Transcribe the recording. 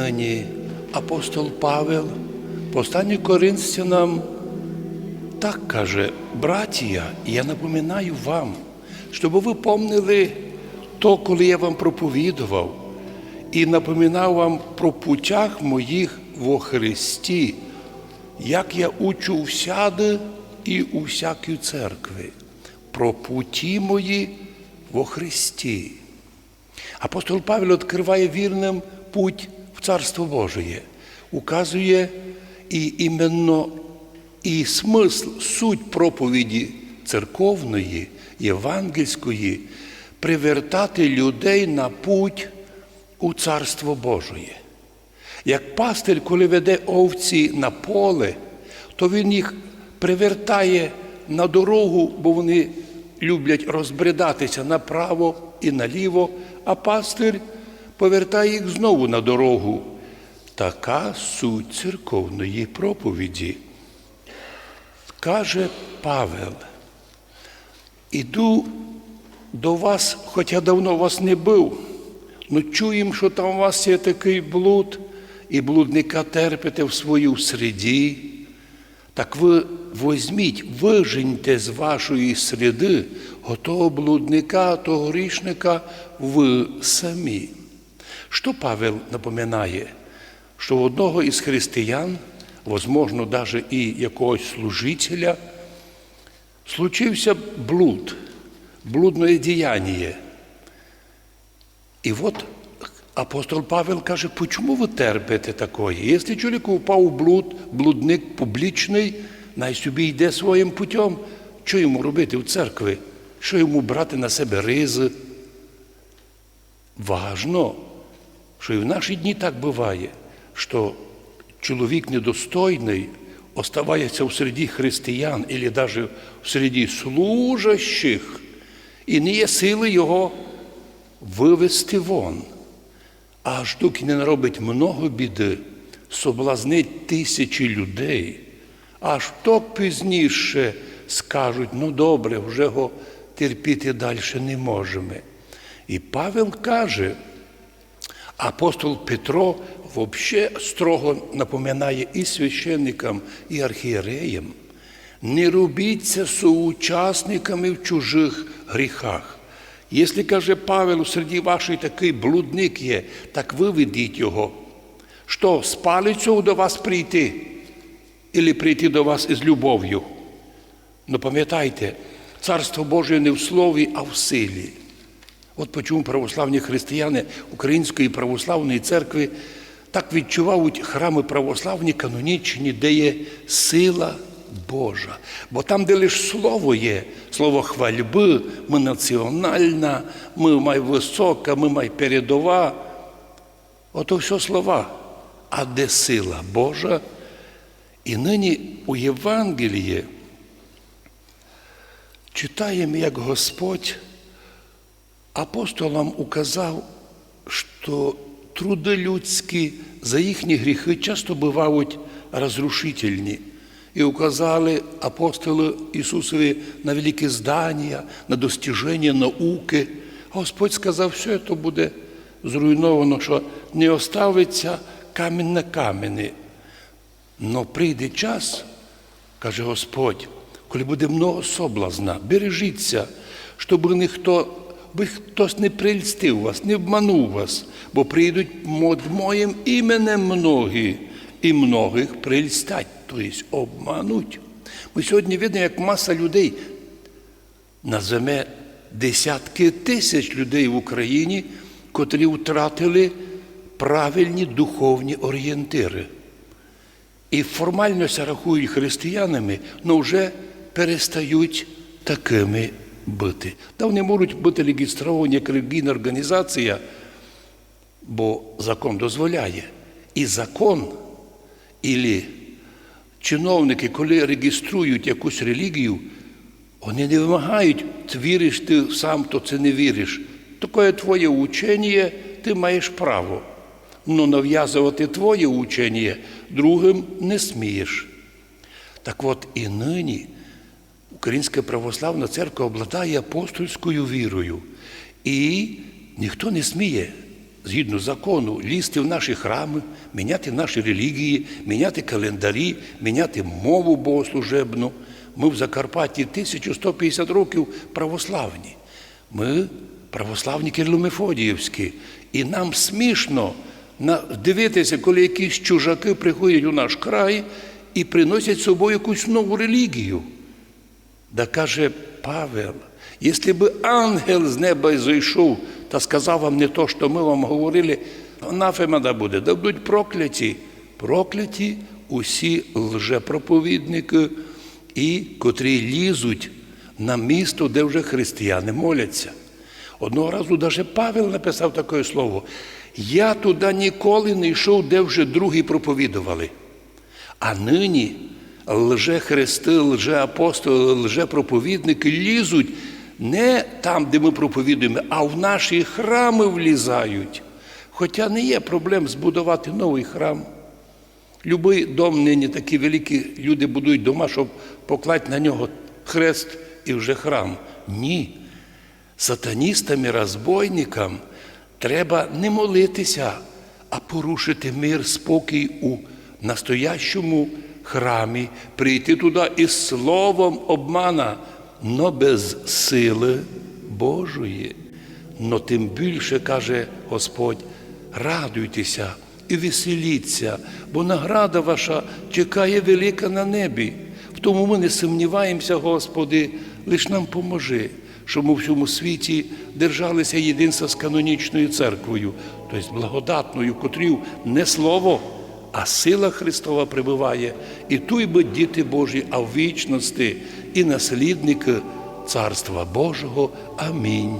нині апостол Павел, посланню Коринфянам, так каже, братія, я напоминаю вам, щоб ви помнили то, коли я вам проповідував, і напоминав вам про путях моїх во Христі, як я учу всяди і у всякій церкви, про путі мої во Христі. Апостол Павел відкриває вірним путь Царство Божие, указує і іменно і смисл, суть проповіді церковної, євангельської, привертати людей на путь у Царство Божоє. Як пастир, коли веде овці на поле, то він їх привертає на дорогу, бо вони люблять розбредатися направо і наліво, а пастир повертає їх знову на дорогу. Така суть церковної проповіді. Каже Павел, іду до вас, хоча давно вас не був, ну чуємо, що там у вас є такий блуд, і блудника терпите в свою среді. Так ви возьміть, виженьте з вашої среди отого блудника, того грішника ви самі. Що Павел напоминає? Що у одного із християн, возможно, навіть і якогось служителя, случився блуд, блудне діяння. І от апостол Павел каже, почему ви терпите такое? Якщо чоловік упав у блуд, блудник публічний, най собі йде своїм путем, що йому робити в церкві? Що йому брати на себе ризи? Важно, що і в наші дні так буває, що чоловік недостойний оставається в середі християн, або навіть в середі служащих, і не є сили його вивести вон. Аж доки не наробить много біди, соблазнить тисячі людей, аж то пізніше скажуть, ну добре, вже го терпіти далі не можемо. І Павел каже, апостол Петро взагалі строго напоминає і священникам, і архієреям, не робіться соучасниками в чужих гріхах. Якщо, каже Павел, серед вашої такий блудник є, так виведіть його. Що, з палицею до вас прийти? Ілі прийти до вас із любов'ю? Ну пам'ятайте, Царство Боже не в слові, а в силі. От почому православні християни Української православної церкви так відчувають храми православні, канонічні, де є сила Божа. Бо там, де лише слово є, слово хвальби, ми національна, ми май висока, ми май передова. Ото все слова. А де сила Божа? І нині у Євангелії читаємо, як Господь апостолам указав, що труди людські за їхні гріхи часто бувають розрушительні. І указали апостоли Ісусові на великі здання, на достіження науки. Господь сказав, все це буде зруйновано, що не оставиться камінь на камені. Но прийде час, каже Господь, коли буде много соблазна, бережіться, щоб ніхто, би хтось не прильстив вас, не обманув вас, бо прийдуть мод моїм іменем многі, і многих прильстять, тобто обмануть. Ми сьогодні видимо, як маса людей називе десятки тисяч людей в Україні, котрі втратили правильні духовні орієнтири. І формально рахують християнами, але вже перестають такими бути. Та вони можуть бути реєстровані як релігійна організація, бо закон дозволяє. І закон, і чиновники, коли реєструють якусь релігію, вони не вимагають, ти віриш ти сам, то це не віриш. Таке твоє учення, ти маєш право. Но нав'язувати твоє учення другим не смієш. Так от і нині Українська православна церква обладає апостольською вірою. І ніхто не сміє згідно закону, лізти в наші храми, міняти наші релігії, міняти календарі, міняти мову богослужебну. Ми в Закарпатті 1150 років православні. Ми православні Кирило-Мефодіївські. І нам смішно дивитися, коли якісь чужаки приходять у наш край і приносять з собою якусь нову релігію. Да каже Павел, якщо б ангел з неба зійшов та сказав вам не то, що ми вам говорили, анафема да буде, да будуть прокляті. Прокляті усі лжепроповідники, і котрі лізуть на місто, де вже християни моляться. Одного разу навіть Павел написав таке слово: я туди ніколи не йшов, де вже другі проповідували. А нині лже-хрести, лже-апостоли, лже-проповідники лізуть не там, де ми проповідуємо, а в наші храми влізають. Хоча не є проблем збудувати новий храм. Любий дом нині такі великі люди будують дома, щоб поклати на нього хрест і вже храм. Ні. Сатаністам і розбойникам треба не молитися, а порушити мир, спокій у настоящому храмі, прийти туди із словом обмана, но без сили Божої. Но тим більше, каже Господь, радуйтеся і веселіться, бо награда ваша чекає велика на небі. В тому ми не сумніваємося, Господи, лиш нам поможи, щоб ми в всьому світі держалися єдинства з канонічною церквою, тобто благодатною, котрів не слово, а сила Христова прибуває, і туй би діти Божі, а в вічності і наслідники Царства Божого. Амінь.